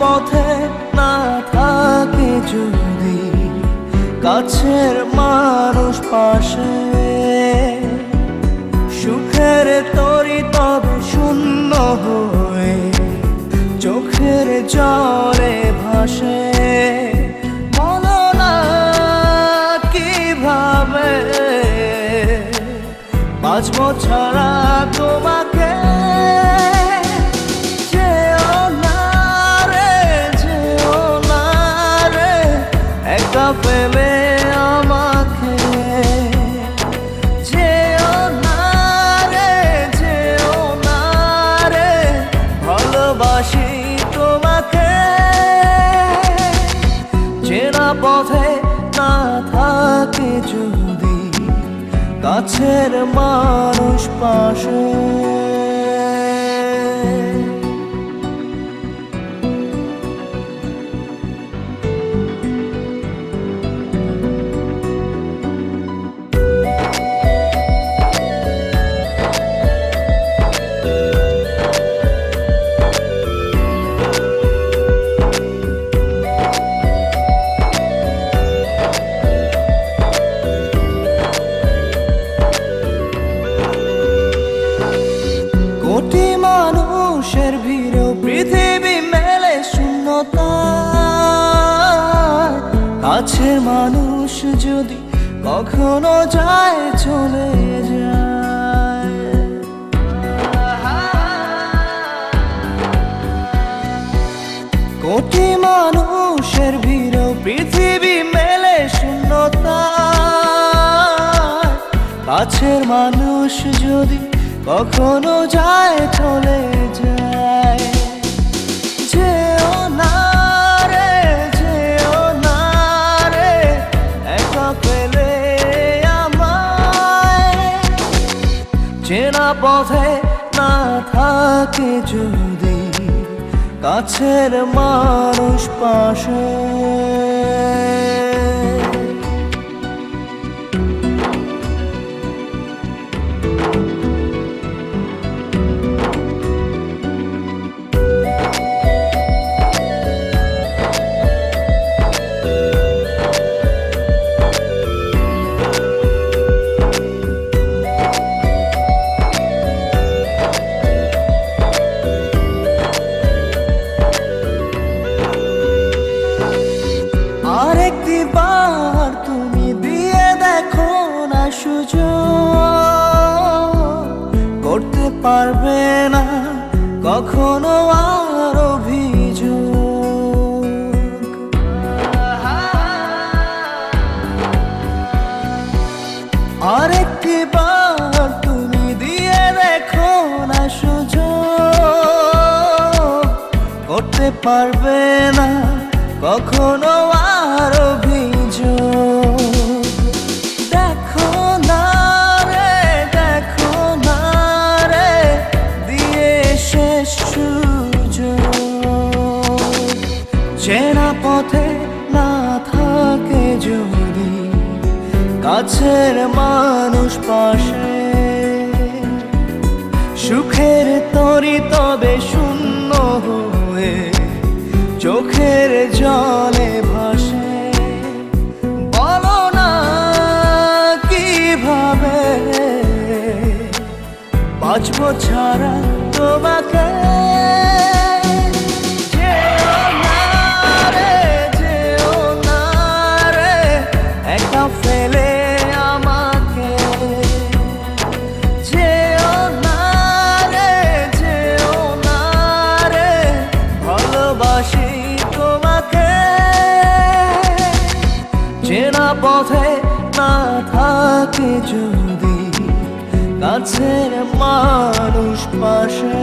পথে না থাকে যদি কাছের মানুষ পাশে। সুখের তরি তবে শূন্য হয়ে চোখের জলে ভাসে। বলো বাঁচবো ছাড়া তোমাকে যদি কাছের মানুষ পাশে মানুষ যদি কখনো যায় চলে যায়। কোটি মানুষের ভিড় পৃথিবী মেলে শূন্যতা। কাছের মানুষ যদি কখনো যায় চলে যায়। না থাকে যদি কাছের মানুষ পাশে। পারবে না কখনো আর অভিযোগ আরেকটি বার তুমি দিয়ে দেখো না সুযোগ। করতে পারবে না কখনো আর অভিযোগ চেনা পথে না থাকে যদি কাছের মানুষ পাশে। সুখের তরি তবে শূন্য হয়ে চোখের জলে ভাসে। বলো না কীভাবে? বাঁচবো ছাড়া তোমাকে থাকে যদি কাছের মানুষ পাশে